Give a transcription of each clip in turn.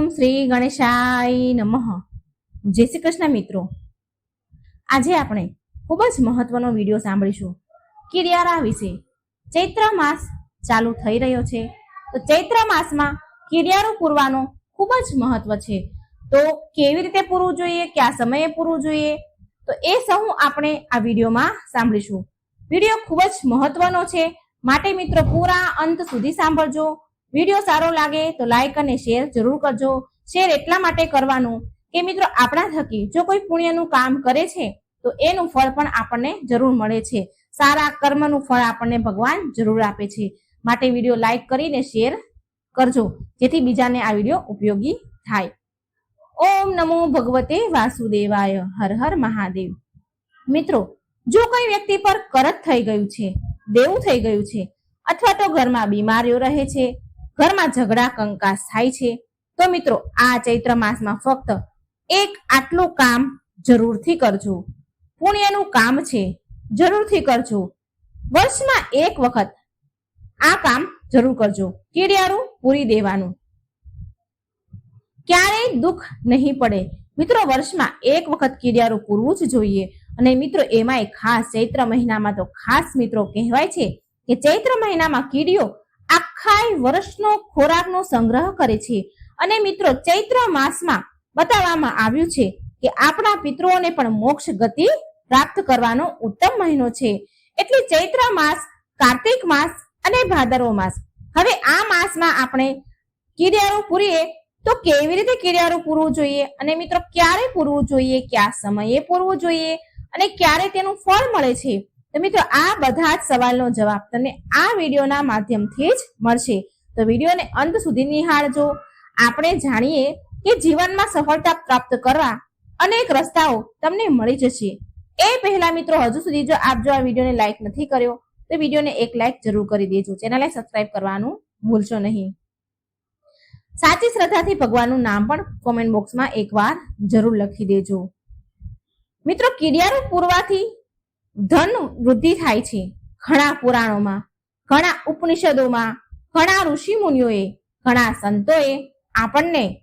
ઓમ શ્રી ગણેશાય નમઃ. જય શ્રી કૃષ્ણ મિત્રો. આજે આપણે ખૂબ જ મહત્વનો વીડિયો સાંભળીશું. કિરિયારા વિશે. ચૈત્ર માસ ચાલુ થઈ રહ્યો છે. તો ચૈત્ર માસમાં કિરિયારું પૂરવાનું ખૂબ જ મહત્વ છે. તો કેવી રીતે પૂરવું જોઈએ? કયા સમયે પૂરવું જોઈએ? તો એ સૌ આપણે આ વિડીયોમાં સાંભળીશું. વીડિયો ખૂબ જ મહત્વનો છે. માટે મિત્રો પૂરા અંત સુધી સાંભળજો. વીડિયો સારો લાગે તો લાઈક અને શેર જરૂર કરજો. શેર એટલા માટે કરવાનું કે મિત્રો આપણા થકી જો કોઈ પુણ્યનું કામ કરે છે, તો એનું ફળ પણ આપણને જરૂર મળે છે. સારા કર્મનું ફળ આપણને ભગવાન જરૂર આપે છે. માટે વીડિયો લાઈક કરીને શેર કરજો, જેથી બીજાને આ વીડિયો ઉપયોગી થાય. ઓમ નમો ભગવતે વાસુદેવાય, હર હર મહાદેવ. મિત્રો, જો કોઈ વ્યક્તિ પર કરત થઈ ગયું છે, દેવું થઈ ગયું છે, અથવા તો ઘરમાં બીમારીઓ રહે છે ઘરમાં ઝઘડા કંકાસ થાય છે, તો મિત્રો આ ચૈત્ર માસમાં ફક્ત એક આટલું કામ જરૂરથી કરજો. પુણ્યનું કામ છે, જરૂરથી કરજો. વર્ષમાં એક વખત આ કામ જરૂર કરજો. કીડિયારું પૂરી દેવાનું. ક્યારેય દુઃખ નહીં પડે. મિત્રો, વર્ષમાં એક વખત કીડિયારું પૂરવું જ જોઈએ. અને મિત્રો, એમાંય ખાસ ચૈત્ર મહિનામાં તો ખાસ મિત્રો કહેવાય છે કે ચૈત્ર મહિનામાં કીડીઓ આખા વર્ષનો ખોરાકનો સંગ્રહ કરે છે. અને મિત્રો, ચૈત્ર માસમાં બતાવવામાં આવ્યું છે કે આપણા પિતૃઓને પણ મોક્ષ ગતિ પ્રાપ્ત કરવાનો ઉત્તમ મહિનો છે. એટલે ચૈત્ર માસ, કાર્તિક માસ અને ભાદરવો માસ. હવે આ માસમાં આપણે કીડિયારું પૂરીએ તો કેવી રીતે કીડિયારું પૂરવું જોઈએ? અને મિત્રો, ક્યારે પૂરવું જોઈએ? કયા સમયે પૂરવું જોઈએ? અને ક્યારે તેનું ફળ મળે છે? તો મિત્રો, આ બધા જ સવાલનો જવાબ તમને આ વિડીયોના માધ્યમથી જ મળશે. તો વિડીયોને અંત સુધી નિહાળજો. આપણે જાણીએ કે જીવનમાં સફળતા પ્રાપ્ત કરવા અનેક રસ્તાઓ તમને મળી જશે. એ પહેલા મિત્રો, હજુ સુધી જો આપ જો આ વિડીયોને લાઈક નથી કર્યો, તો વિડીયોને એક લાઈક જરૂર કરી દેજો. ચેનલને સબસ્ક્રાઇબ કરવાનું ભૂલશો નહીં. સાચી શ્રદ્ધાથી ભગવાનનું નામ પણ કોમેન્ટ બોક્સમાં એકવાર જરૂર લખી દેજો. મિત્રો, કીડિયારું પૂરવાથી ધન વૃદ્ધિ થાય છે. ઘણા પુરાણોમાં, ઘણા ઉપનિષદોમાં, ઘણા ઋષિ મુનિઓએ ઘણા સંતોએ આપણને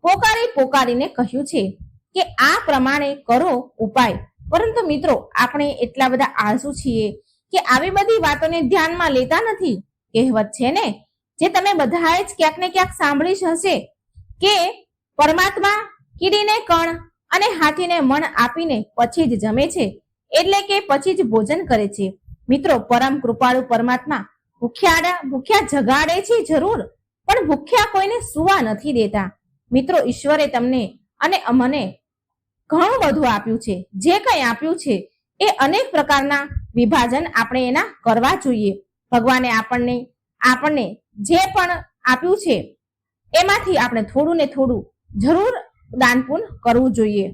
પોકારી પોકારીને કહ્યું છે કે આ પ્રમાણે કરો ઉપાય. પરંતુ મિત્રો, આપણે એટલા બધા આળસુ છીએ કે આવી બધી વાતોને ધ્યાનમાં લેતા નથી. કહેવત છે ને, જે તમે બધાએ જ ક્યાંક ને ક્યાંક સાંભળી હશે કે પરમાત્મા કીડીને કણ અને હાથીને મણ આપીને પછી જ જમે છે. એટલે કે પછી જ ભોજન કરે છે. મિત્રો, પરમ કૃપાળુ પરમાત્મા ભૂખ્યાડા, ભૂખ્યા જગાડે છે જરૂર, પણ ભૂખ્યા કોઈને સુવા નથી દેતા. મિત્રો, ઈશ્વરે તમને અને અમને ઘણું બધું આપ્યું છે. જે કંઈ આપ્યું છે, એ અનેક પ્રકારના વિભાજન આપણે એના કરવા જોઈએ. ભગવાને આપણને આપણને જે પણ આપ્યું છે, એમાંથી આપણે થોડું ને થોડું જરૂર દાન પુણ્ય કરવું જોઈએ.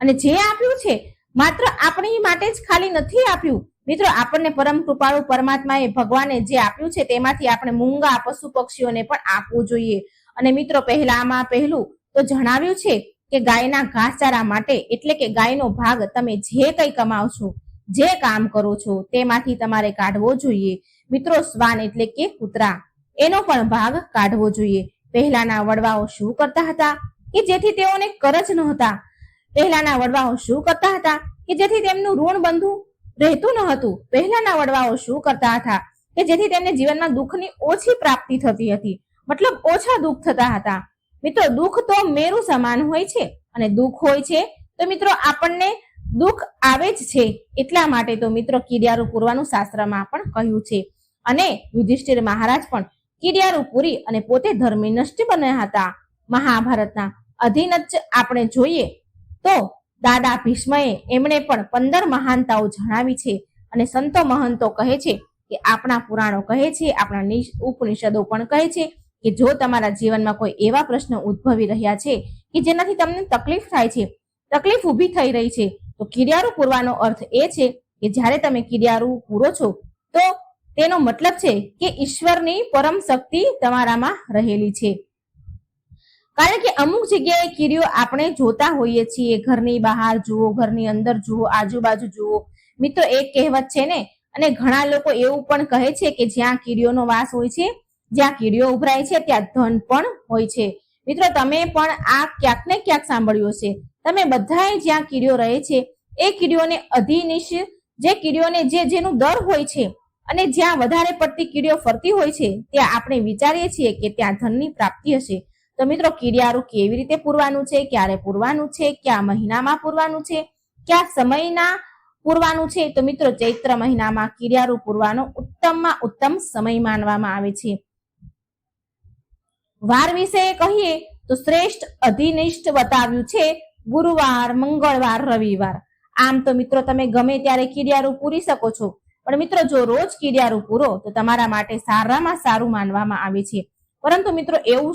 અને જે આપ્યું છે, માત્ર આપણી માટે જ ખાલી નથી આપ્યું. મિત્રો, આપણને પરમ કૃપાળુ પરમાત્માએ ભગવાને જે આપ્યું છે, તેમાંથી આપણે મૂંગા પશુ પક્ષીઓને પણ આપવું જોઈએ. અને મિત્રો, પહેલામાં પહેલું તો જણાવ્યું છે કે ગાયના ઘાસચારા માટે, એટલે કે ગાયનો ભાગ તમે જે કંઈ કમાવ છો જે કામ કરો છો, તેમાંથી તમારે કાઢવો જોઈએ. મિત્રો, શ્વાન એટલે કે કૂતરા. એનો પણ ભાગ કાઢવો જોઈએ. પહેલાના વડવાઓ શું કરતા હતા? કે જેથી તેઓને કરજ નહોતા. પહેલાના વડવાઓ શું કરતા હતા કે જેથી તેમનું ઋણ બંધુ રહેતું ન હતું? પહેલાના વડવાઓ શું કરતા હતા કે જેથી તેમને જીવનમાં દુઃખની ઓછી પ્રાપ્તિ થતી હતી? મતલબ ઓછા દુઃખ થતા હતા. મિત્રો, દુઃખ તો મેરુ સમાન હોય છે અને દુઃખ હોય છે તો મિત્રો આપણને દુઃખ આવે જ છે એટલા માટે તો મિત્રો કિડિયારુ પૂરવાનું શાસ્ત્રમાં પણ કહ્યું છે. અને યુધિષ્ઠિર મહારાજ પણ કીડિયારું પૂરી અને પોતે ધર્મી નષ્ટ બન્યા હતા. મહાભારતના અધીન જ આપણે જોઈએ તો દાદા ભીષ્મએ એમણે પણ પંદર મહાનતાઓ જણાવી છે અને સંતો મહંતો કહે છે કે આપણા પુરાણો કહે છે, આપણા ઉપનિષદો પણ કહે છે કે જો તમારા જીવનમાં કોઈ એવા પ્રશ્ન ઉદ્ભવી રહ્યા છે કે જેનાથી તમને તકલીફ થાય છે, તકલીફ ઊભી થઈ રહી છે, તો કિડિયારું પૂરવાનો અર્થ એ છે કે જ્યારે તમે કિડિયારું પૂરો છો, તો તેનો મતલબ છે કે ઈશ્વરની પરમ શક્તિ તમારામાં રહેલી છે. કારણ કે અમુક જગ્યાએ કીડીઓ આપણે જોતા હોઈએ છીએ. ઘરની બહાર જુઓ, ઘરની અંદર જુઓ, આજુબાજુ જુઓ. મિત્રો એક કહેવત છે ને? અને ઘણા લોકો એવું પણ કહે છે કે જ્યાં કીડીઓનો વાસ હોય છે, જ્યાં કીડીઓ ઉભરાય છે, ત્યાં ધન પણ હોય છે. મિત્રો, તમે પણ આ ક્યાંક ને ક્યાંક સાંભળ્યું છે તમે બધાએ જ્યાં કીડીઓ રહે છે, એ કીડીઓને અધિનિશ, જે કીડીઓને જે જેનું દર હોય છે, અને જ્યાં વધારે પડતી કીડીઓ ફરતી હોય છે, ત્યાં આપણે વિચારીએ છીએ કે ત્યાં ધનની પ્રાપ્તિ હશે. તો મિત્રો કીડિયારું કેવી રીતે પૂરવાનું છે? ક્યારે પૂરવાનું છે? કયા મહિનામાં પૂરવાનું છે? કયા સમયના પૂરવાનું છે? તો મિત્રો ચૈત્ર મહિનામાં કીડિયારું પૂરવાનો ઉત્તમમાં ઉત્તમ સમય માનવામાં આવે છે. વાર વિશે કહીએ તો શ્રેષ્ઠ અધિનિષ્ઠ બતાવ્યું છે ગુરુવાર, મંગળવાર, રવિવાર. આમ તો મિત્રો તમે ગમે ત્યારે કીડિયારું પૂરી શકો છો. પણ મિત્રો જો રોજ કીડિયારું પૂરો તો તમારા માટે સારામાં સારું માનવામાં આવે છે. પરંતુ મિત્રો એવું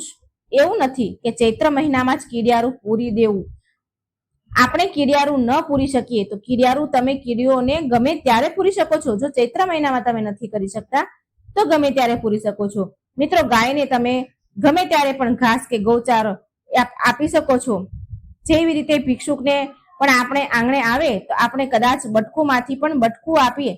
એવું નથી કે ચૈત્ર મહિનામાં જ કીડિયારું પૂરી દેવું. આપણે કીડિયારું ન પૂરી શકીએ તો કીડિયારું તમે કીડીઓને ગમે ત્યારે પૂરી શકો છો. જો ચૈત્ર મહિનામાં તમે નથી કરી શકતા, તો ગમે ત્યારે પૂરી શકો છો. મિત્રો, ગાયને તમે ગમે ત્યારે પણ ઘાસ કે ગૌચારો આપી શકો છો. જેવી રીતે ભિક્ષુકને પણ આપણે આંગણે આવે, તો આપણે કદાચ બટકુમાંથી પણ બટકું આપીએ.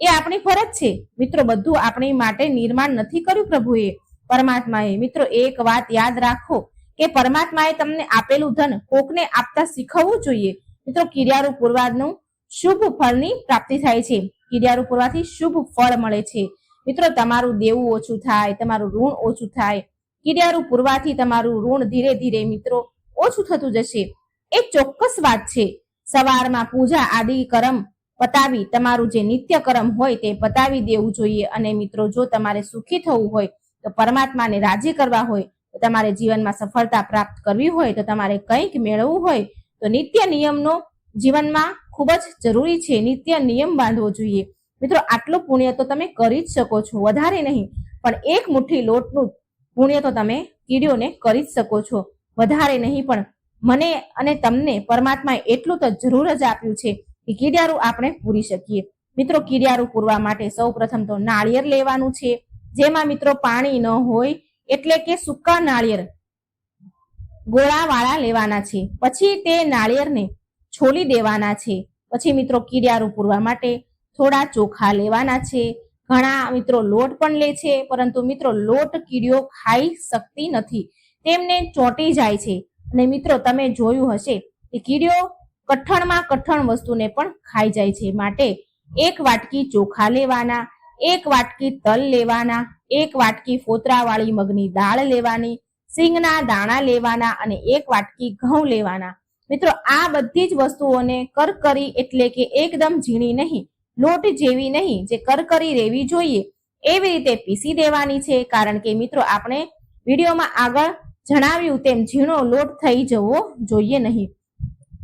એ આપણી ફરજ છે. મિત્રો, બધું આપણી માટે નિર્માણ નથી કર્યું પ્રભુએ. પરમાત્માએ. મિત્રો, એક વાત યાદ રાખો કે પરમાત્માએ તમને આપેલું ધન કોકને આપતા શીખવવું જોઈએ. મિત્રો, કિર્યારૂ પૂર્વાદનું શુભ ફળની પ્રાપ્તિ થાય છે. કિર્યારૂ પૂર્વાથી શુભ ફળ મળે છે. મિત્રો, તમારું દેવું ઓછું થાય, તમારું ઋણ ઓછું થાય. કિર્યારૂ પૂર્વાથી તમારું ઋણ ધીરે ધીરે, મિત્રો, ઓછું થતું જશે. એ ચોક્કસ વાત છે. સવારમાં પૂજા આદિ કરમ પતાવી, તમારું જે નિત્ય કરમ હોય તે પતાવી દેવું જોઈએ. અને મિત્રો, જો તમારે સુખી થવું હોય તો પરમાત્માને રાજી કરવા હોય, તો તમારે જીવનમાં સફળતા પ્રાપ્ત કરવી હોય, તો તમારે કંઈક મેળવવું હોય, તો નિત્ય નિયમનો જીવનમાં ખૂબ જ જરૂરી છે. નિત્ય નિયમ બાંધવો જોઈએ. મિત્રો, આટલું પુણ્ય તો તમે કરી જ શકો છો, વધારે નહીં, પણ એક મુઠ્ઠી લોટનું પુણ્ય તો તમે કીડીઓને કરી જ શકો છો, વધારે નહીં, પણ મને અને તમને પરમાત્માએ એટલું તો જરૂર જ આપ્યું છે કે કીડિયારું આપણે પૂરી શકીએ. મિત્રો, કીડિયારું પૂરવા માટે સૌ પ્રથમ તો નાળિયેર લેવાનું છે જેમાં મિત્રો પાણી ન હોય એટલે કે સૂકા નાળિયેર ગોળાવાળા લેવાના છે. પછી તે નાળિયેરને છોલી દેવાના છે. પછી મિત્રો કીડિયારું પૂરવા માટે થોડા ચોખા લેવાના છે. ઘણા મિત્રો લોટ પણ લે છે, પરંતુ મિત્રો લોટ કીડીઓ ખાઈ શકતી નથી. તેમને ચોંટી જાય છે. અને મિત્રો તમે જોયું હશે કે કીડીઓ કઠણમાં કઠણ વસ્તુને પણ ખાઈ જાય છે. માટે એક વાટકી ચોખા લેવાના એક વાટકી તલ લેવાના, એક વાટકી ફોતરાવાળી મગની દાળ લેવાની, સિંગના દાણા લેવાના અને એક વાટકી ઘઉં લેવાના. મિત્રો, આ બધી જ વસ્તુઓને કરકરી એટલે કે એકદમ ઝીણી નહીં, લોટ જેવી નહીં જે કરકરી રહેવી જોઈએ, એવી રીતે પીસી દેવાની છે. કારણ કે મિત્રો, આપણે વિડીયોમાં આગળ જણાવ્યું તેમ ઝીણો લોટ થઈ જવો જોઈએ નહીં.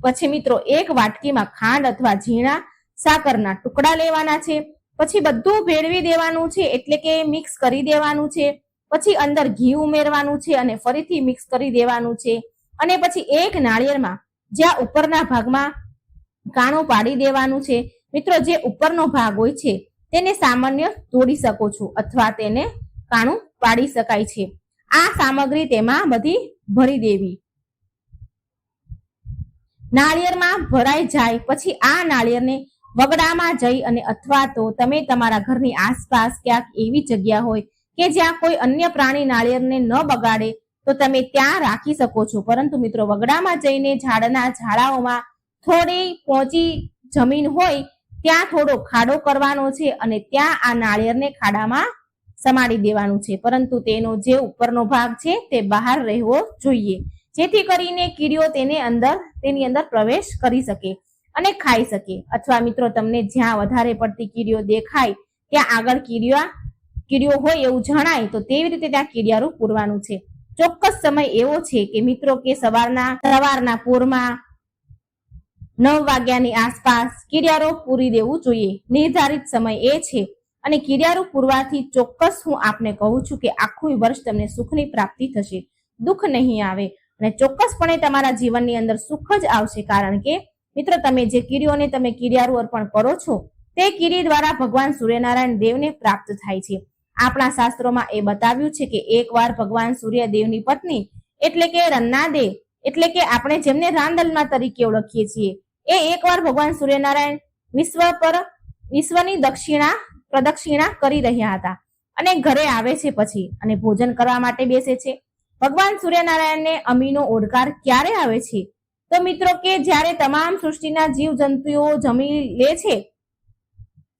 પછી મિત્રો, એક વાટકીમાં ખાંડ અથવા ઝીણા સાકરના ટુકડા લેવાના છે. પછી બધું ભેળવી દેવાનું છે, એટલે કે મિક્સ કરી દેવાનું છે, પછી અંદર ઘી ઉમેરવાનું છે અને ફરીથી મિક્સ કરી દેવાનું છે. અને પછી એક નાળિયેરમાં જ્યાં ઉપરના ભાગમાં કાણું પાડી દેવાનું છે. મિત્રો, જે ઉપરનો ભાગ હોય છે, તેને સામાન્ય તોડી શકો છો અથવા તેને કાણું પાડી શકાય છે. આ સામગ્રી તેમાં બધી ભરી દેવી. નાળિયેરમાં ભરાઈ જાય, પછી આ નાળિયેરને વગડામાં જઈ અને અથવા તો તમે તમારા ઘરની આસપાસ ક્યાંક એવી જગ્યા હોય કે જ્યાં કોઈ અન્ય પ્રાણી નાળિયેરને ન બગાડે, તો તમે ત્યાં રાખી શકો છો. પરંતુ મિત્રો, વગડામાં જઈને ઝાડના ઝાડાઓમાં થોડી પહોંચી જમીન હોય, ત્યાં થોડો ખાડો કરવાનો છે અને ત્યાં આ નાળિયેરને ખાડામાં સમાડી દેવાનું છે. પરંતુ તેનો જે ઉપરનો ભાગ છે, તે બહાર રહેવો જોઈએ. જેથી કરીને કીડીઓ તેને અંદર, તેની અંદર પ્રવેશ કરી શકે. અને ખાઈ શકે. અથવા મિત્રો, તમને જ્યાં વધારે પડતી કીડીઓ દેખાય, ત્યાં આગળ કીડીયા કીડીઓ હોય એવું જણાય, તો તેવી રીતે ત્યાં કીડિયારું પૂરવાનું છે. ચોક્કસ સમય એવો છે કે મિત્રો, કે સવારના સવારના પૂરમાં નવ વાગ્યાની આસપાસ કીડિયારો પૂરી દેવું જોઈએ. નિર્ધારિત સમય એ છે. અને કીડિયારો પૂરવાથી ચોક્કસ હું આપને કહું છું કે આખું વર્ષ તમને સુખની પ્રાપ્તિ થશે. દુઃખ નહીં આવે. અને ચોક્કસપણે તમારા જીવનની અંદર સુખ જ આવશે, કારણ કે મિત્રો, તમે જે કીડીઓને તમે કીડિયારું અર્પણ કરો છો, તે કીડી દ્વારા ભગવાન સૂર્યનારાયણ દેવને પ્રાપ્ત થાય છે. આપણા શાસ્ત્રોમાં એ બતાવ્યું છે કે એકવાર ભગવાન સૂર્યદેવની પત્ની, એટલે કે રન્નાદે એટલે કે આપણે જેમને રાંદલમાં તરીકે ઓળખીએ છીએ, એ એકવાર ભગવાન સૂર્યનારાયણ વિશ્વ પર, વિશ્વની દક્ષિણા, પ્રદક્ષિણા કરી રહ્યા હતા અને ઘરે આવે છે પછી અને ભોજન કરવા માટે બેસે છે. ભગવાન સૂર્યનારાયણને અમીનો ઓડકાર ક્યારે આવે છે? તો મિત્રો કે જ્યારે તમામ સૃષ્ટિના જીવ જંતુઓ જમી લે છે,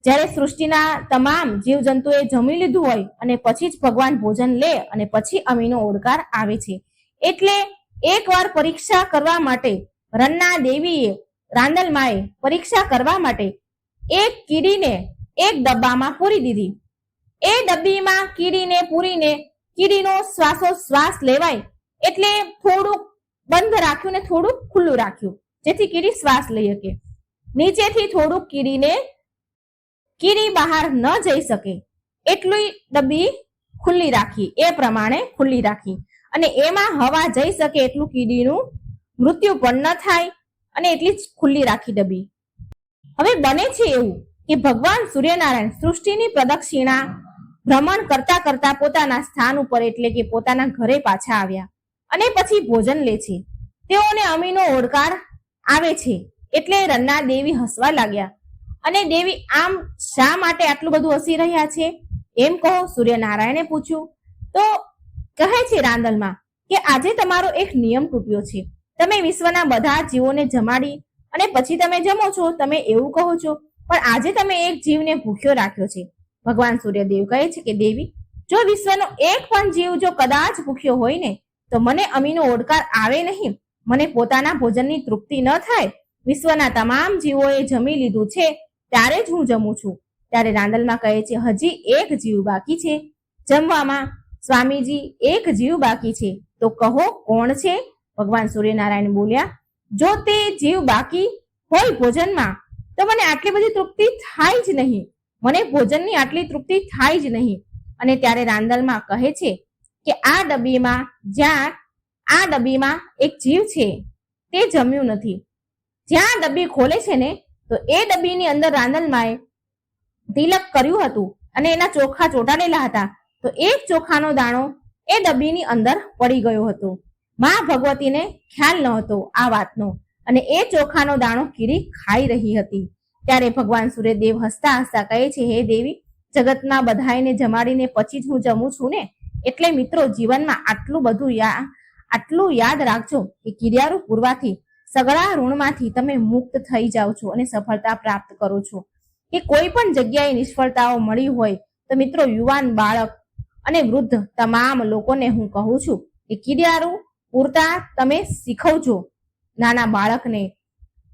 જ્યારે સૃષ્ટિના તમામ જીવ જંતુએ જમી લીધું હોય અને પછી જ ભગવાન ભોજન લે અને પછી અમીનો ઓડકાર આવે છે. એટલે એકવાર પરીક્ષા કરવા માટે રન્ના દેવીએ, રાંદલમાએ પરીક્ષા કરવા માટે એક કીડીને એક ડબ્બામાં પૂરી દીધી. એ ડબ્બીમાં કીડીને પૂરીને કીડીનો શ્વાસો શ્વાસ લેવાય એટલે થોડુંક બંધ રાખ્યું ને થોડુંક ખુલ્લું રાખ્યું. જેથી કીડી શ્વાસ લઈ શકે. નીચેથી થોડુંક કીડીને કીડી બહાર ન જઈ શકે. એટલી ડબ્બી ખુલ્લી રાખી. એ પ્રમાણે ખુલ્લી રાખી. અને એમાં હવા જઈ શકે એટલું કીડીનું મૃત્યુ પણ ન થાય અને એટલી જ ખુલ્લી રાખી ડબ્બી. હવે બને છે એવું કે ભગવાન સૂર્યનારાયણ સૃષ્ટિની પ્રદક્ષિણા ભ્રમણ કરતા કરતા પોતાના સ્થાન ઉપર એટલે કે પોતાના ઘરે પાછા આવ્યા. અને પછી ભોજન લે છે. તેઓને અમીનો ઓડકાર આવે છે. એટલે રન્ના દેવી હસવા લાગ્યા. અને દેવી, આમ શા માટે આટલું બધું હસી રહ્યા છે? એમ કહો સૂર્યનારાયણે પૂછ્યું. તો કહે છે રાંદલમાં કે આજે તમારો એક નિયમ તૂટ્યો છે. તમે વિશ્વના બધા જીવોને જમાડી અને પછી તમે જમો છો, તમે એવું કહો છો. પણ આજે તમે એક જીવને ભૂખ્યો રાખ્યો છે. ભગવાન સૂર્યદેવ કહે છે કે, દેવી, જો વિશ્વનો એક પણ જીવ જો કદાચ ભૂખ્યો હોય ને તો મને અમીનો ઓડકાર આવે નહીં. મને પોતાના ભોજનની તૃપ્તિ ન થાય. વિશ્વના તમામ જીવોએ જમી લીધું છે. ત્યારે જ હું જમું છું. ત્યારે રાંદલમાં કહે છે, હજી એક જીવ બાકી છે. જમવામાં, સ્વામીજી, એક જીવ બાકી છે. તો કહો, કોણ છે? ભગવાન સૂર્યનારાયણ બોલ્યા, જો તે જીવ બાકી હોય ભોજનમાં, તો મને આટલી બધી તૃપ્તિ થાય જ નહીં. મને ભોજનની આટલી તૃપ્તિ થાય જ નહીં. અને ત્યારે રાંદલમાં કહે છે કે આ ડબ્બીમાં જ્યાં આ ડબ્બીમાં એક જીવ છે, તે જમ્યું નથી. જ્યાં ડબ્બી ખોલે છે ને, તો એ ડબ્બીની અંદર રાંદલમાએ તિલક કર્યું હતું અને એના ચોખા ચોટાડેલા હતા. તો એક ચોખાનો દાણો એ ડબ્બીની અંદર પડી ગયો હતો. માં ભગવતીને ખ્યાલ નહોતો આ વાતનો અને એ ચોખાનો દાણો કીડી ખાઈ રહી હતી. ત્યારે ભગવાન સૂર્યદેવ હસતા હસતા કહે છે, હે દેવી, જગતના બધાને જમાડીને પછી જ હું જમું છું ને? એટલે મિત્રો જીવનમાં આટલું બધું યા, આટલું યાદ રાખજો કે કિરિયારું પૂરવાથી સગળા ઋણમાંથી તમે મુક્ત થઈ જાઓ છો અને સફળતા પ્રાપ્ત કરો છો. કે કોઈ પણ જગ્યાએ નિષ્ફળતાઓ મળી હોય તો મિત્રો યુવાન બાળક અને વૃદ્ધ તમામ લોકોને હું કહું છું કે કિરિયારું પૂરતા તમે શીખવજો. નાના બાળકને,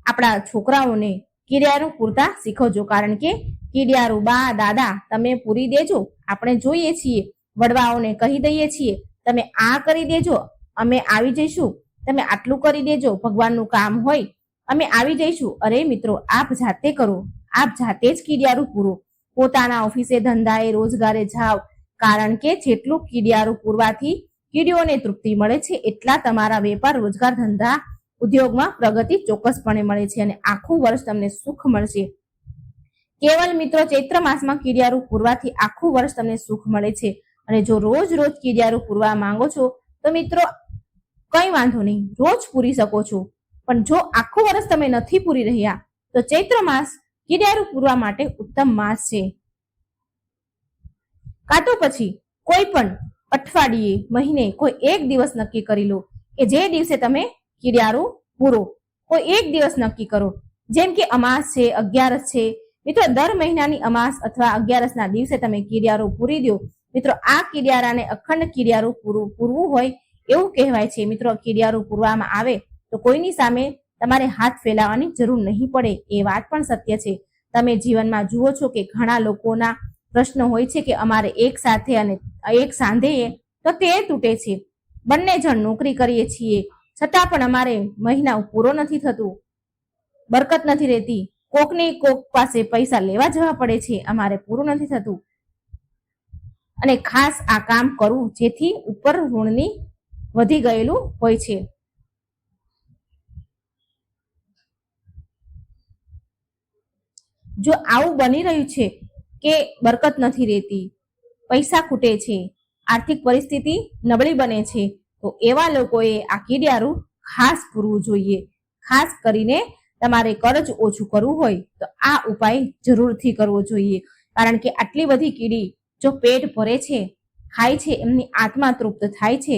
આપણા છોકરાઓને કિરિયારું પૂરતા શીખવજો. કારણ કે કિરિયારું બા દાદા, તમે પૂરી દેજો. આપણે જોઈએ છીએ વડવાઓને કહી દઈએ છીએ, તમે આ કરી દેજો, અમે આવી જઈશું. તમે આટલું કરી દેજો, ભગવાનનું કામ હોય. અમે આવી જઈશું. અરે મિત્રો, આપ જાતે કરો. આપ જાતે જ કિડિયારું પૂરો. પોતાના ઓફિસે ધંધાએ રોજગારે જાઓ. કારણ કે જેટલું કિડિયારું પૂરવાથી કીડીઓને તૃપ્તિ મળે છે, એટલા તમારા વેપાર, રોજગાર, ધંધા ઉદ્યોગમાં પ્રગતિ ચોક્કસપણે મળે છે અને આખું વર્ષ તમને સુખ મળશે. કેવલ મિત્રો ચૈત્ર માસમાં કિડિયારું પૂરવાથી આખું વર્ષ તમને સુખ મળે છે. અને જો રોજ રોજ કિડિયારું પૂરવા માંગો છો, તો મિત્રો, કંઈ વાંધો નહીં. રોજ પૂરી શકો છો. પણ જો આખું વર્ષ તમે નથી પૂરી રહ્યા, તો ચૈત્ર માસ કિડિયારું પૂરવા માટે ઉત્તમ માસ છે. કાં તો પછી કોઈ પણ અઠવાડિયે, મહિને, કોઈ એક દિવસ નક્કી કરી લો કે જે દિવસે તમે કિડિયારું પૂરો. કોઈ એક દિવસ નક્કી કરો. જેમ કે અમાસ છે, અગિયારસ છે. મિત્રો, દર મહિનાની અમાસ અથવા અગિયારસના દિવસે તમે કિડિયારું પૂરી દો. મિત્રો, આ કિડિયારાને અખંડ કિડિયારું પૂરું પૂરવું હોય એવું કહેવાય છે. મિત્રો કિડિયારું પૂરવામાં આવે તો કોઈની સામે તમારે હાથ ફેલાવવાની જરૂર નહીં પડે. એ વાત પણ સત્ય છે. તમે જીવનમાં જુઓ છો કે ઘણા લોકોના પ્રશ્નો હોય છે કે અમારે એક સાથે અને એક સાંધે તો તે તૂટે છે. બંને જણ નોકરી કરીએ છીએ. છતાં પણ અમારે મહિના પૂરો નથી થતું. બરકત નથી રહેતી. કોકની કોક પાસે પૈસા લેવા જવા પડે છે. અમારે પૂરું નથી થતું. અને ખાસ આ કામ કરવું જેથી ઉપર ઋણની વધી ગયેલું હોય છે. જો આવું બની રહ્યું છે કે બરકત નથી રહેતી, પૈસા ખૂટે છે, આર્થિક પરિસ્થિતિ નબળી બને છે, તો એવા લોકોએ આ કીડિયારું ખાસ પૂરવું જોઈએ. ખાસ કરીને તમારે કરજ ઓછું કરવું હોય તો આ ઉપાય જરૂરથી કરવો જોઈએ. કારણ કે આટલી બધી કીડી જો પેટ ભરે છે, ખાય છે, એમની આત્મા તૃપ્ત થાય છે,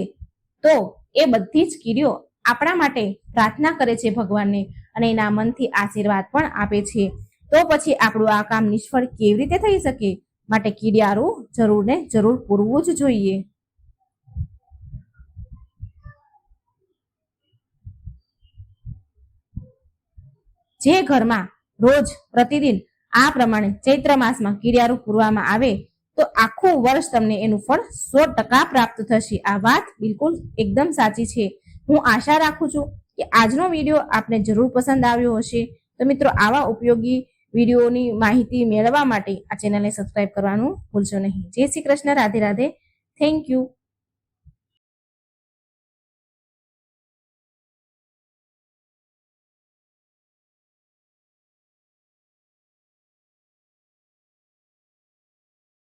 તો એ બધી જ કીડીઓ આપણા માટે પ્રાર્થના કરે છે ભગવાનને અને એના મનથી આશીર્વાદ પણ આપે છે. તો પછી આપણું આ કામ નિષ્ફળ કેવી રીતે થઈ શકે? માટે કીડિયારું જરૂર ને જરૂર પૂરવું જ જોઈએ. જે ઘરમાં રોજ પ્રતિદિન આ પ્રમાણે ચૈત્ર માસમાં કીડિયારું પૂરવામાં આવે તો આખું વર્ષ તમને એનું ફળ સો ટકા પ્રાપ્ત થશે. આ વાત બિલકુલ એકદમ સાચી છે. હું આશા રાખું છું કે આજનો વીડિયો આપને જરૂર પસંદ આવ્યો હશે. તો મિત્રો, આવા ઉપયોગી વિડીયોની માહિતી મેળવવા માટે આ ચેનલને સબસ્ક્રાઇબ કરવાનું ભૂલશો નહીં. જય શ્રી કૃષ્ણ. રાધે રાધે. Thank you